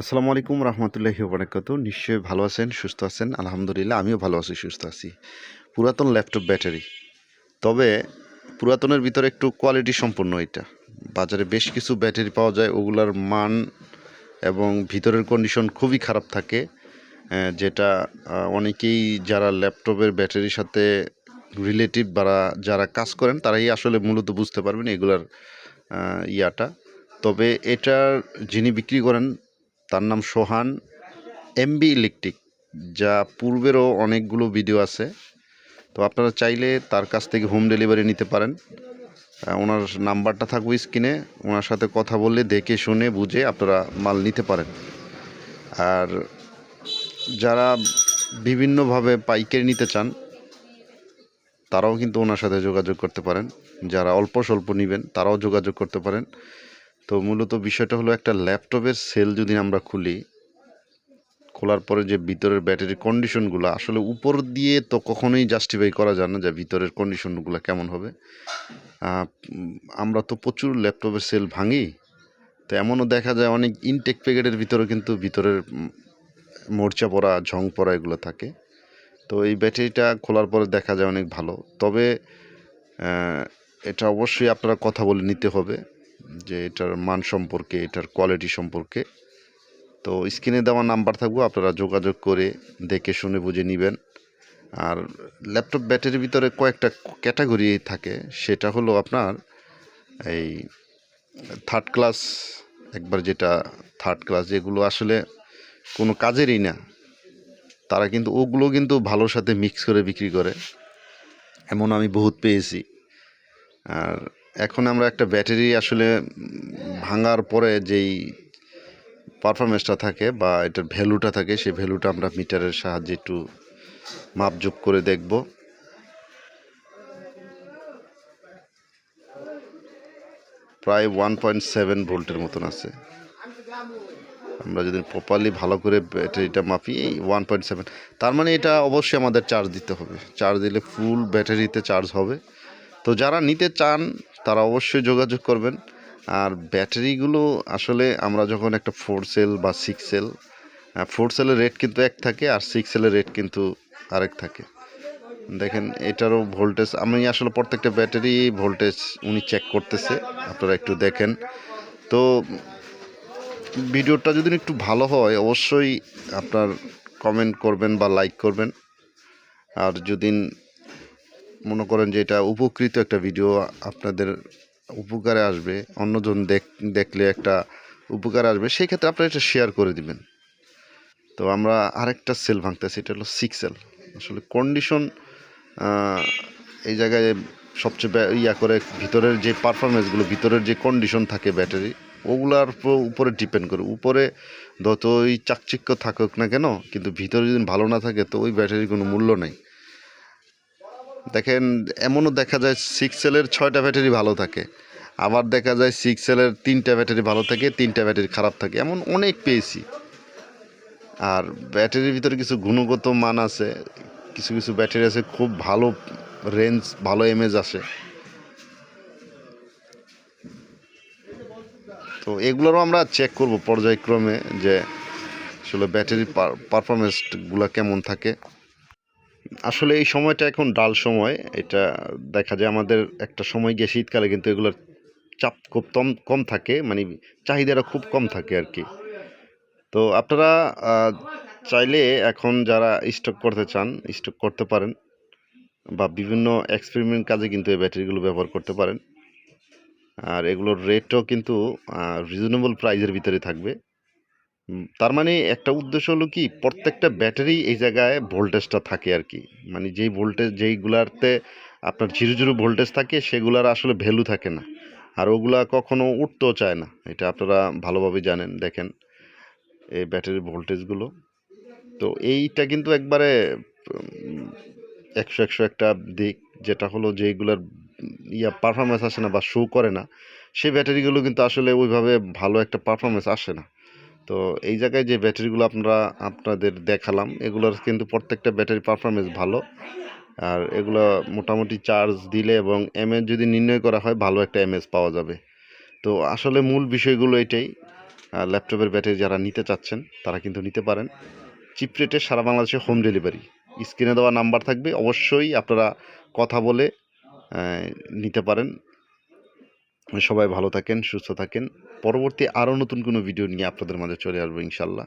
আসসালামু আলাইকুম রহমতুল্লাহি বারাকাতু নিশ্চয়ই ভালো আছেন, সুস্থ আছেন? আলহামদুলিল্লাহ, আমিও ভালো আছি, সুস্থ আছি। পুরাতন ল্যাপটপ ব্যাটারি। তবে পুরাতনের ভিতরে একটু কোয়ালিটি সম্পন্ন এটা। বাজারে বেশ কিছু ব্যাটারি পাওয়া যায়, ওগুলার মান এবং ভিতরের কন্ডিশন খুবই খারাপ থাকে। যেটা অনেকেই যারা ল্যাপটপের ব্যাটারির সাথে রিলেটিভ বা যারা কাজ করেন, তারাই আসলে মূলত বুঝতে পারবেন এগুলার ইয়াটা। তবে এটার যিনি বিক্রি করেন তার নাম সোহান এমবি ইলেকট্রিক যা পূর্বেরও অনেকগুলো ভিডিও আছে। তো আপনারা চাইলে তার কাছ থেকে হোম ডেলিভারি নিতে পারেন। ওনার নাম্বারটা থাকবে স্ক্রিনে ওনার সাথে কথা বললে, দেখে, শুনে, বুঝে আপনারা মাল নিতে পারেন। আর যারা বিভিন্নভাবে পাইকারি নিতে চান, তারাও কিন্তু ওনার সাথে যোগাযোগ করতে পারেন। যারা অল্প স্বল্প নেবেন, তারাও যোগাযোগ করতে পারেন। তো মূলত বিষয়টা হলো একটা ল্যাপটপের সেল যদি আমরা খুলি, খোলার পরে যে ভিতরের ব্যাটারির কন্ডিশনগুলো, আসলে উপর দিয়ে তো কখনোই জাস্টিফাই করা যায় না যে ভিতরের কন্ডিশনগুলো কেমন হবে। আমরা তো প্রচুর ল্যাপটপের সেল ভাঙি, তো এমনও দেখা যায় অনেক ইনটেক প্যাকেটের ভিতরে কিন্তু ভিতরের মোর্চা পড়া ঝং পড়া এগুলো থাকে। তো এই ব্যাটারিটা খোলার পরে দেখা যায় অনেক ভালো। তবে এটা অবশ্যই আপনারা কথা বলে নিতে হবে। যে এটার মান সম্পর্কে, এটার কোয়ালিটি সম্পর্কে। তো স্ক্রিনে দেওয়া নাম্বার থাকব, আপনারা যোগাযোগ করে দেখে শুনে বুঝে নেবেন। আর ল্যাপটপ ব্যাটারির ভিতরে কয়েকটা ক্যাটাগরি থাকে, সেটা হলো আপনার এই থার্ড ক্লাস একবার যেটা থার্ড ক্লাস যেগুলো আসলে কোনো কাজেরই না, তারা কিন্তু ওগুলো কিন্তু ভালোর সাথে মিক্স করে বিক্রি করে। এমন আমি বহুত পেয়েছি। আর এখন আমরা একটা ব্যাটারি আসলে ভাঙার পরে যেই পারফরমেন্সটা থাকে বা এটার ভ্যালুটা থাকে, সেই ভ্যালুটা আমরা মিটারের সাহায্যে একটু মাপজোপ করে দেখব। প্রায় ওয়ান পয়েন্ট সেভেন ভোল্টের মতন আছে। আমরা যদি প্রপারলি ভালো করে ব্যাটারিটা মাপি ওয়ান পয়েন্ট সেভেন তার মানে এটা অবশ্যই আমাদের চার্জ দিতে হবে। চার্জ দিলে ফুল ব্যাটারিতে চার্জ হবে। তো যারা নিতে চান, তারা অবশ্যই যোগাযোগ করবেন। আর ব্যাটারিগুলো আসলে আমরা যখন একটা ফোর সেল বা সিক্স সেল ফোর সেলের রেট কিন্তু এক থাকে আর সিক্স সেলের রেট কিন্তু আরেক থাকে। দেখেন, এটারও ভোল্টেজ আমি আসলে প্রত্যেকটা ব্যাটারি ভোল্টেজ উনি চেক করতেছে, আপনারা একটু দেখেন। তো ভিডিওটা যদি একটু ভালো হয়, অবশ্যই আপনার কমেন্ট করবেন বা লাইক করবেন। আর যদি মনে করেন যে এটা উপকৃত একটা ভিডিও আপনাদের উপকারে আসবে, অন্যজন দেখ, দেখলে একটা উপকার আসবে, সেই ক্ষেত্রে আপনারা এটা শেয়ার করে দিবেন। তো আমরা আরেকটা সেল ভাঙতেছি, এটা হলো সিক্স সেল আসলে কন্ডিশন এই জায়গায় সবচেয়ে ইয়া করে ভিতরের যে পারফরমেন্সগুলো ভিতরের যে কন্ডিশন থাকে ব্যাটারি ওগুলার উপ- উপরে ডিপেন্ড করে। উপরে যতই চাকচিক্য থাকুক না কেন, কিন্তু ভিতরে যদি ভালো না থাকে, তো ওই ব্যাটারির কোনো মূল্য নেই। দেখেন, এমনও দেখা যায় সিক্স সেলের ছয়টা ব্যাটারি ভালো থাকে। আবার দেখা যায় সিক্স সেলের তিনটা ব্যাটারি ভালো থাকে, তিনটা ব্যাটারি খারাপ থাকে। এমন অনেক পেয়েছি। আর ব্যাটারির ভিতরে কিছু গুণগত মান আছে, কিছু কিছু ব্যাটারি আছে, খুব ভালো রেঞ্জ ভালো এমএজ আসে। তো এগুলোরও আমরা চেক করব পর্যায়ক্রমে যে আসলে ব্যাটারি পারফরমেন্সগুলো কেমন থাকে। আসলে এই সময়টা এখন ডাল সময়। এটা দেখা যায় আমাদের একটা সময় গিয়ে শীতকালে কিন্তু এগুলোর চাপ খুব কম কম থাকে মানে চাহিদাটা খুব কম থাকে আর কি তো আপনারা চাইলে এখন যারা স্টক করতে চান স্টক করতে পারেন বা বিভিন্ন এক্সপেরিমেন্ট কাজে কিন্তু এই ব্যাটারিগুলো ব্যবহার করতে পারেন। আর এগুলোর রেটও কিন্তু রিজনেবল প্রাইজের ভিতরে থাকবে। তার মানে একটা উদ্দেশ্য হলো কি, প্রত্যেকটা ব্যাটারি এই জায়গায় ভোল্টেজটা থাকে আর কি। মানে যেই ভোল্টেজ, যেইগুলাতে আপনার জিরো জিরো ভোল্টেজ থাকে, সেগুলার আসলে ভ্যালু থাকে না। আর ওগুলা কখনো উঠতেও চায় না, এটা আপনারা ভালোভাবে জানেন, দেখেন এই ব্যাটারির ভোল্টেজগুলো। তো এইটা কিন্তু একবারে একশো একশো একটা দিক, যেটা হলো যেইগুলার ইয়া পারফরমেন্স আসে না বা শো করে না সেই ব্যাটারিগুলো কিন্তু আসলে ওইভাবে ভালো একটা পারফরমেন্স আসে না। তো এই জায়গায় যে ব্যাটারিগুলো আপনারা আপনাদের দেখালাম, এগুলোর কিন্তু প্রত্যেকটা ব্যাটারি পারফরমেন্স ভালো। আর এগুলো মোটামুটি চার্জ দিলে এবং এমএস যদি নির্ণয় করা হয়, ভালো একটা এমএস পাওয়া যাবে। তো আসলে মূল বিষয়গুলো এটাই ল্যাপটপের ব্যাটারি যারা নিতে চাচ্ছেন, তারা কিন্তু নিতে পারেন। চিপ রেটে সারা বাংলাদেশে হোম ডেলিভারি স্ক্রিনে দেওয়া নাম্বার থাকবে, অবশ্যই আপনারা কথা বলে নিতে পারেন। সবাই ভালো থাকেন, সুস্থ থাকেন। পরবর্তী আরও নতুন কোনো ভিডিও নিয়ে আপনাদের মাঝে চলে আসব ইনশাল্লাহ।